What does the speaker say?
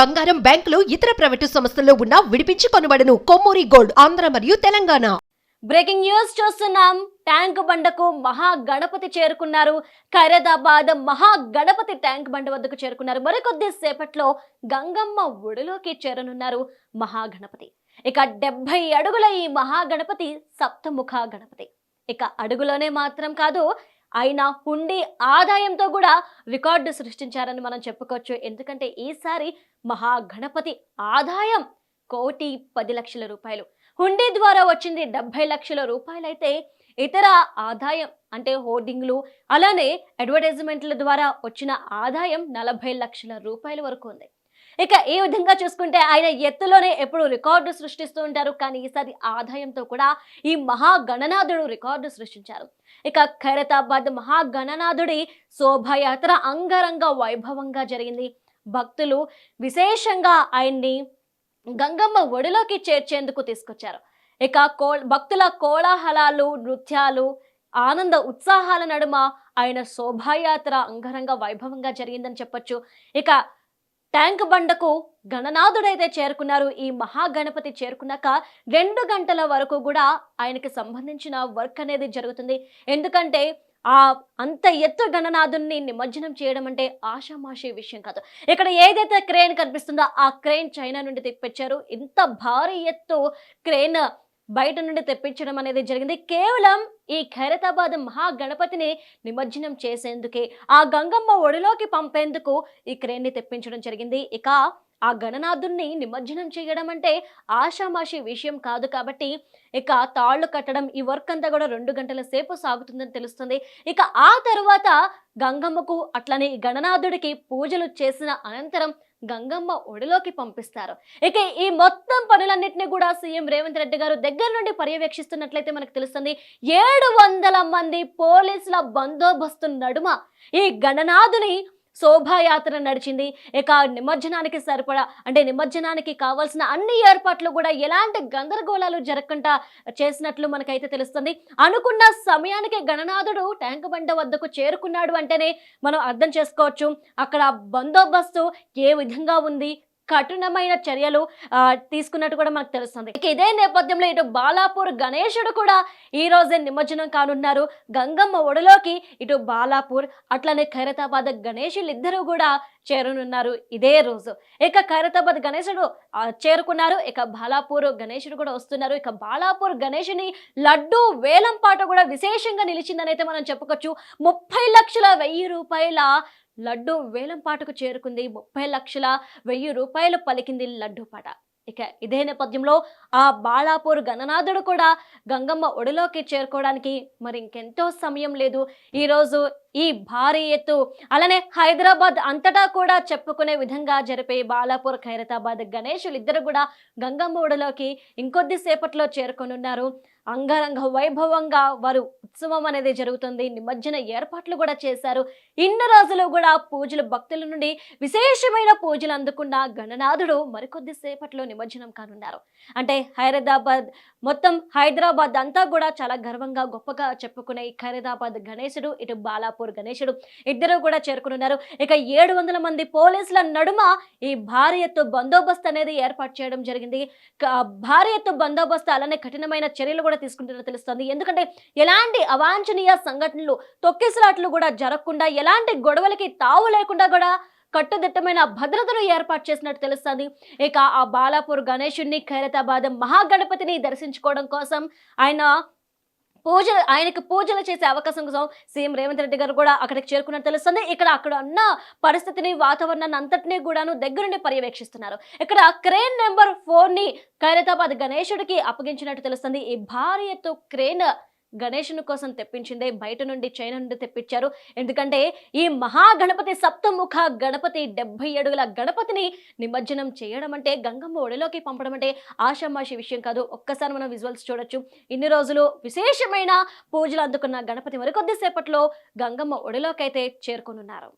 బంగారం బ్యాంకులు ఇతర ప్రైవేటు సంస్థల్లో ఉన్న విడిపించి కొనబడను. కొమ్మూరి గోల్డ్ ఆంధ్ర మరియు తెలంగాణ. బ్రేకింగ్ న్యూస్ చూస్తున్నాం. ట్యాంక్ బండకు మహా గణపతి చేరుకున్నారు. ఖైరదాబాద్ మహా గణపతి ట్యాంక్ బండ వద్దకు చేరుకున్నారు. మరికొద్ది సేపట్లో గంగమ్మ ఒడిలోకి చేరనున్నారు మహాగణపతి ఇక డెబ్బై అడుగుల ఈ మహాగణపతి సప్తముఖ గణపతి. ఇక అడుగులోనే మాత్రం కాదు ఆయన హుండీ ఆదాయంతో కూడా రికార్డు సృష్టించారని మనం చెప్పుకోవచ్చు. ఎందుకంటే ఈసారి మహాగణపతి ఆదాయం కోటి పది లక్షల రూపాయలు. హుండీ ద్వారా వచ్చింది డెబ్బై లక్షల రూపాయలైతే ఇతర ఆదాయం అంటే హోర్డింగ్లు అలానే అడ్వర్టైజ్మెంట్ల ద్వారా వచ్చిన ఆదాయం నలభై లక్షల రూపాయల వరకు ఉంది. ఇక ఈ విధంగా చూసుకుంటే ఆయన ఎత్తులోనే ఎప్పుడు రికార్డు సృష్టిస్తూ ఉంటారు. కానీ ఈసారి ఆదాయంతో కూడా ఈ మహాగణనాథుడు రికార్డు సృష్టించారు. ఇక ఖైరతాబాద్ మహాగణనాథుడి శోభయాత్ర అంగరంగ వైభవంగా జరిగింది. భక్తులు విశేషంగా ఆయన్ని గంగమ్మ ఒడిలోకి చేర్చేందుకు తీసుకొచ్చారు. ఇక కో భక్తుల కోలాహలాలు నృత్యాలు ఆనంద ఉత్సాహాల నడుమ ఆయన శోభాయాత్ర అంగరంగ వైభవంగా జరిగిందని చెప్పొచ్చు. ఇక ట్యాంక్ బండకు గణనాథుడైతే చేరుకున్నారు. ఈ మహాగణపతి చేరుకున్నాక రెండు గంటల వరకు కూడా ఆయనకి సంబంధించిన వర్క్ అనేది జరుగుతుంది. ఎందుకంటే ఆ అంత ఎత్తు గణనాథుని నిమజ్జనం చేయడం అంటే ఆషామాషి విషయం కాదు. ఇక్కడ ఏదైతే క్రేన్ కనిపిస్తుందో ఆ క్రేన్ చైనా నుండి తెప్పించారు. ఇంత భారీ ఎత్తు క్రేన్ బయట నుండి తెప్పించడం అనేది జరిగింది. కేవలం ఈ ఖైరతాబాద్ మహాగణపతిని నిమజ్జనం చేసేందుకే ఆ గంగమ్మ ఒడిలోకి పంపేందుకు ఈ క్రేన్ని తెప్పించడం జరిగింది. ఇక ఆ గణనాథుణ్ణి నిమజ్జనం చేయడం అంటే ఆషామాషి విషయం కాదు కాబట్టి ఇక తాళ్ళు కట్టడం ఈ వర్క్ అంతా కూడా రెండు గంటల సేపు సాగుతుందని తెలుస్తుంది. ఇక ఆ తర్వాత గంగమ్మకు అట్లనే గణనాథుడికి పూజలు చేసిన అనంతరం గంగమ్మ ఒడిలోకి పంపిస్తారు. ఇక ఈ మొత్తం పనులన్నింటినీ కూడా సీఎం రేవంత్ రెడ్డి గారు దగ్గర నుండి పర్యవేక్షిస్తున్నట్లయితే మనకు తెలుస్తుంది. ఏడు వందల మంది పోలీసుల బందోబస్తు నడుమ ఈ గణనాథుని శోభాయాత్ర నడిచింది. ఇక నిమజ్జనానికి సరిపడా అంటే నిమజ్జనానికి కావాల్సిన అన్ని ఏర్పాట్లు కూడా ఎలాంటి గందరగోళాలు జరగకుండా చేసినట్లు మనకైతే తెలుస్తుంది. అనుకున్న సమయానికి గణనాథుడు ట్యాంక్ బండ వద్దకు చేరుకున్నాడు అంటేనే మనం అర్థం చేసుకోవచ్చు. అక్కడ బందోబస్తు ఏ విధంగా ఉంది? కఠినమైన చర్యలు తీసుకున్నట్టు కూడా మనకు తెలుస్తుంది. ఇక ఇదే నేపథ్యంలో ఇటు బాలాపూర్ గణేశుడు కూడా ఈ రోజే నిమజ్జనం కానున్నారు. గంగమ్మ ఒడిలోకి ఇటు బాలాపూర్ అట్లనే ఖైరతాబాద్ గణేశులు ఇద్దరు కూడా చేరనున్నారు ఇదే రోజు. ఇక ఖైరతాబాద్ గణేశుడు చేరుకున్నారు. ఇక బాలాపూర్ గణేశుడు కూడా వస్తున్నారు. ఇక బాలాపూర్ గణేషుని లడ్డు వేలం పాట కూడా విశేషంగా నిలిచిందని అయితే మనం చెప్పుకోవచ్చు. ముప్పై లక్షల వెయ్యి రూపాయల లడ్డు వేలం పాటకు చేరుకుంది ముప్పై లక్షల వెయ్యి రూపాయలు పలికింది లడ్డు పాట. ఇక ఇదే నేపథ్యంలో ఆ బాలాపూర్ గణనాథుడు కూడా గంగమ్మ ఒడిలోకి చేరుకోవడానికి మరి ఇంకెంతో సమయం లేదు. ఈరోజు ఈ భారీ ఎత్తు అలానే హైదరాబాద్ అంతటా కూడా చెప్పుకునే విధంగా జరిపే బాలాపూర్ ఖైరతాబాద్ గణేషులు ఇద్దరు కూడా గంగమ్మూడలోకి ఇంకొద్ది సేపట్లో చేరుకొనున్నారు. అంగరంగ వైభవంగా వారు ఉత్సవం అనేది జరుగుతుంది. నిమజ్జన ఏర్పాట్లు కూడా చేశారు. ఇన్ని రోజులు కూడా పూజలు భక్తుల నుండి విశేషమైన పూజలు అందుకున్న గణనాథుడు మరికొద్ది సేపట్లో నిమజ్జనం కానున్నారు. అంటే హైదరాబాద్ మొత్తం హైదరాబాద్ అంతా కూడా చాలా గర్వంగా గొప్పగా చెప్పుకునే ఈ ఖైరదాబాద్ గణేశుడు ఇటు బాలాపూర్ గణేశుడు ఇద్దరు కూడా చేరుకున్నారు ఇక ఏడు వందల మంది పోలీసుల నడుమ ఈ భారీ ఎత్తు బందోబస్తు అనేది ఏర్పాటు చేయడం జరిగింది. క- భారీ ఎత్తు బందోబస్తు అలానే కఠినమైన చర్యలు కూడా తీసుకుంటున్నట్టు తెలుస్తుంది. ఎందుకంటే ఎలాంటి అవాంఛనీయ సంఘటనలు తొక్కిసలాట్లు కూడా జరగకుండా ఎలాంటి గొడవలకి తావు లేకుండా కూడా కట్టుదిట్టమైన భద్రతను ఏర్పాటు చేసినట్టు తెలుస్తుంది. ఇక ఆ బాలాపూర్ గణేశుణ్ణి ఖైరతాబాద్ మహాగణపతిని దర్శించుకోవడం కోసం ఆయన పూజలు ఆయనకు పూజలు చేసే అవకాశం కోసం సీఎం రేవంత్ రెడ్డి గారు కూడా అక్కడికి చేరుకున్నట్టు తెలుస్తుంది ఇక్కడ అక్కడ ఉన్న పరిస్థితిని వాతావరణాన్ని అంతటినీ కూడాను దగ్గరుండి పర్యవేక్షిస్తున్నారు. ఇక్కడ క్రేన్ నెంబర్ ఫోర్ని ఖైరతాబాద్ గణేశుడికి అప్పగించినట్టు తెలుస్తుంది. ఈ భారీ ఎత్తు క్రేన్ గణేషుని కోసం తెప్పించిందే బయట నుండి చైనా నుండి తెప్పించారు. ఎందుకంటే ఈ మహాగణపతి సప్తముఖ గణపతి డెబ్బై అడుగుల గణపతిని నిమజ్జనం చేయడం అంటే గంగమ్మ ఒడిలోకి పంపడం అంటే ఆషామాషి విషయం కాదు. ఒక్కసారి మనం విజువల్స్ చూడొచ్చు. ఇన్ని రోజులు విశేషమైన పూజలు అందుకున్న గణపతి మరికొద్దిసేపట్లో గంగమ్మ ఒడిలోకి అయితే చేరుకోనున్నారు.